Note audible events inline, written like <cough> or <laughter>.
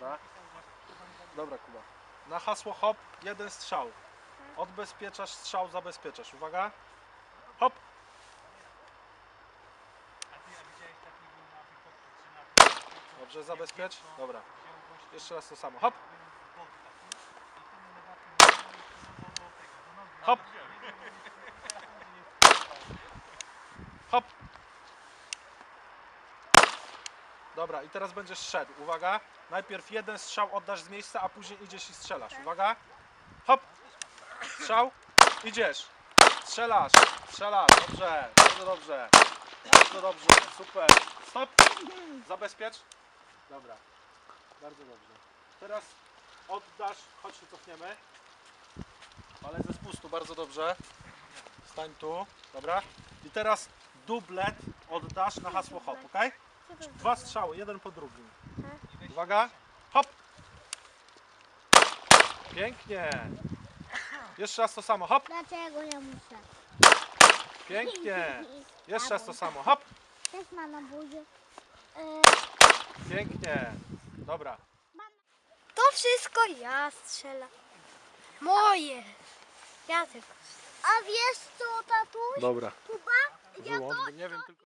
Dobra. Dobra, Kuba. Na hasło hop, jeden strzał. Odbezpieczasz strzał, zabezpieczasz. Uwaga. Hop. Dobrze, zabezpiecz. Dobra. Jeszcze raz to samo. Hop. Hop. Dobra, i teraz będziesz szedł. Uwaga. Najpierw jeden strzał oddasz z miejsca, a później idziesz i strzelasz. Uwaga. Hop. Strzał. Idziesz. Strzelasz. Strzelasz. Dobrze. Bardzo dobrze. Bardzo dobrze. Super. Stop. Zabezpiecz. Dobra. Bardzo dobrze. Teraz oddasz. Chodź się cofniemy. Ale ze spustu. Bardzo dobrze. Stań tu. Dobra. I teraz dublet oddasz na hasło hop, ok? Dwa strzały, jeden po drugim. Uwaga. Hop. Pięknie. Jeszcze raz to samo. Hop. Dlaczego ja muszę? Pięknie. <laughs> Jeszcze raz to samo. Hop. Też ma na buzie. Pięknie. Dobra. To wszystko ja strzelam. Moje. Ja tylko. A wiesz co, tatuś? Dobra. Kuba? Wyłącz, bo nie wiem tylko.